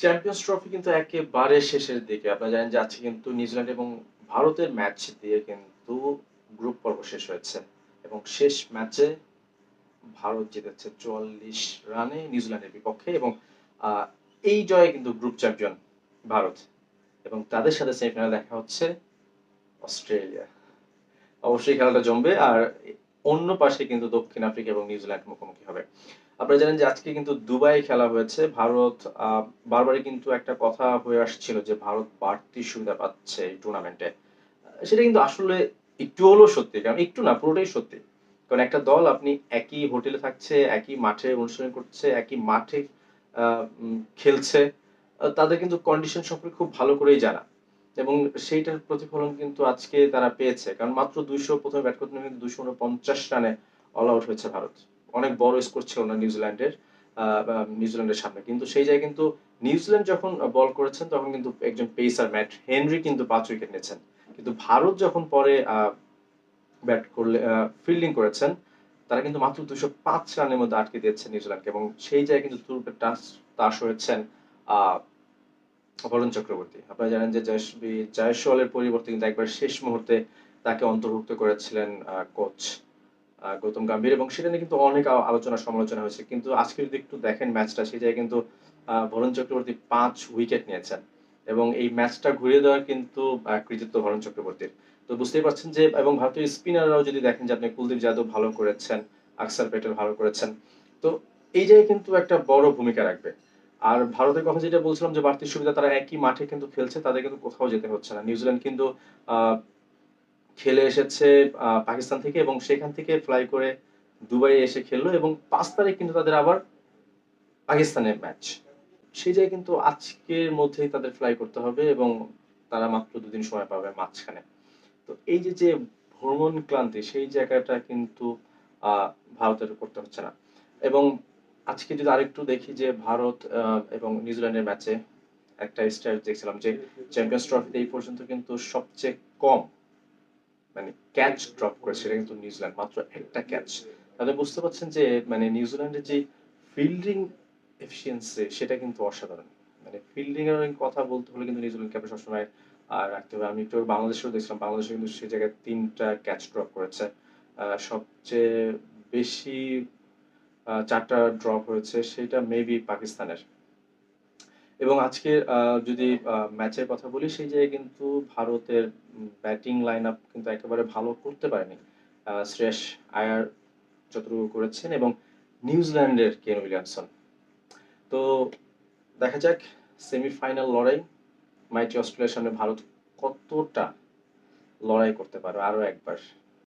Champions trophy কিন্তু একেবারে শেষের দিকে। আপনারা জানেন যে আজকে কিন্তু নিউজিল্যান্ড এবং ভারতের ম্যাচ দিয়ে কিন্তু গ্রুপ পর্ব শেষ হয়েছে। এবং শেষ ম্যাচে ভারত জিতেছে ৪৪ রানে নিউজিল্যান্ডের বিপক্ষে এবং এই জয়ে কিন্তু গ্রুপ চ্যাম্পিয়ন ভারত। এবং তাদের সাথে সেমিফাইনালে দেখা হচ্ছে অস্ট্রেলিয়া। অবশ্যই খেলাটা জমবে। আর অন্য পাশে কিন্তু দক্ষিণ আফ্রিকা এবং নিউজিল্যান্ড মুখোমুখি হবে। আপনারা জানেন যে আজকে কিন্তু দুবাইয়ে খেলা হয়েছে। ভারত বারবারই কিন্তু একটা কথা হয়ে আসছিল যে ভারত বাড়তি সুবিধা পাচ্ছে এই টুর্নামেন্টে। সেটা কিন্তু আসলে একটু হলেও সত্যি। কারণ একটু না পুরোটাই সত্যি। কারণ একটা দল আপনি একই হোটেলে থাকছে, একই মাঠে অনুশীলন করছে, একই মাঠে খেলছে। তাদের কিন্তু কন্ডিশন সম্পর্কে খুব ভালো করেই জানা। এবং সেইটার প্রতিফলন কিন্তু আজকে তারা পেয়েছে। কারণ মাত্র ২০০ ১ম এ ব্যাট করতে নেমে কিন্তু ২৪৯ রানে অল আউট হয়েছে ভারত। অনেক বড় স্কোর ছিল না নিউজিল্যান্ডের নিউজিল্যান্ডের সামনে। কিন্তু সেই জায়গায় কিন্তু নিউজিল্যান্ড যখন বল করেছেন তখন কিন্তু একজন পেসার ম্যাট হেনরি কিন্তু পাঁচ উইকেট নিয়েছেন। কিন্তু ভারত যখন পরে ব্যাট করলে ফিল্ডিং করেছেন, তারা কিন্তু মাত্র ২০৫ রানের মধ্যে আটকে দিয়েছেন নিউজিল্যান্ডকে এবং সেই জায়গায় কিন্তু টাস তাস হয়েছেন বরুণ চক্রবর্তী। আপনারা জানেন যে জয়সওয়ালের পরিবর্তে কিন্তু একবার শেষ মুহূর্তে তাকে অন্তর্ভুক্ত করেছিলেন কোচ গৌতম গম্ভীর এবং সেটা নিয়ে কিন্তু অনেক আলোচনা সমালোচনা হয়েছে। কিন্তু আজকে যদি একটু দেখেন ম্যাচটা সেই জায়গায় কিন্তু আ বরুণ চক্রবর্তী পাঁচ উইকেট নিয়েছেন। এবং এই ম্যাচটা ঘুরিয়ে দেওয়ার কিন্তু কৃতিত্ব বরুণ চক্রবর্তীর। তো বুঝতেই পারছেন যে এবং ভারতীয় স্পিনাররাও যদি দেখেন যে আপনি কুলদীপ যাদব ভালো করেছেন, আকসার প্যাটেল ভালো করেছেন। তো এই জায়গায় কিন্তু একটা বড় ভূমিকা রাখবে। আর ভারতের কথা যেটা বলছিলাম যে বাড়তি সুবিধা তারা একই মাঠে কিন্তু খেলছে। তাদের কিন্তু কোথাও যেতে হচ্ছে না। নিউজিল্যান্ড কিন্তু খেলে এসেছে পাকিস্তান থেকে এবং সেখান থেকে ফ্লাই করে দুবাইয়ে এসে খেললো এবং ৫ তারিখ কিন্তু তাদের আবার পাকিস্তানের ম্যাচ। সেই জায়গায় কিন্তু আজকের মধ্যেই তাদের ফ্লাই করতে হবে এবং তারা মাত্র দুদিন সময় পাবে মাঝখানে। তো এই যে, যে ভ্রমণ ক্লান্তি সেই জায়গাটা কিন্তু ভারতের করতে হচ্ছে না। এবং আজকে যদি আরেকটু দেখি যে ভারত এবং নিউজিল্যান্ডের ম্যাচে একটা স্ট্যাট দেখছিলাম যে চ্যাম্পিয়ন্স ট্রফিতে এই পর্যন্ত কিন্তু সবচেয়ে কম মানে ক্যাচ ড্রপ করেছে সেটা কিন্তু নিউজিল্যান্ড। মাত্র একটা ক্যাচ। তাহলে বুঝতে পারছেন যে মানে নিউজিল্যান্ডের যে ফিল্ডিং এফিসিয়েন্সি সেটা কিন্তু অসাধারণ। মানে ফিল্ডিং এর কথা বলতে হলে কিন্তু নিউজিল্যান্ডকে আপনার সবসময় আর রাখতে হবে। আমি একটু বাংলাদেশেও দেখছিলাম। বাংলাদেশও কিন্তু সেই জায়গায় তিনটা ক্যাচ ড্রপ করেছে। সবচেয়ে বেশি চারটা ড্রপ হয়েছে সেটা মেবি পাকিস্তানের। এবং আজকে যদি ম্যাচের কথা বলি, সেই জায়গায় কিন্তু ভারতের ব্যাটিং লাইন আপ কিন্তু একেবারে ভালো করতে পারেনি। শ্রেয়াস আয়ার যতটুকু করেছেন এবং নিউজিল্যান্ডের কেন উইলিয়ামসন। তো দেখা যাক সেমিফাইনাল লড়াই মাইটি অস্ট্রেলিয়ার সামনে ভারত কতটা লড়াই করতে পারে আরও একবার।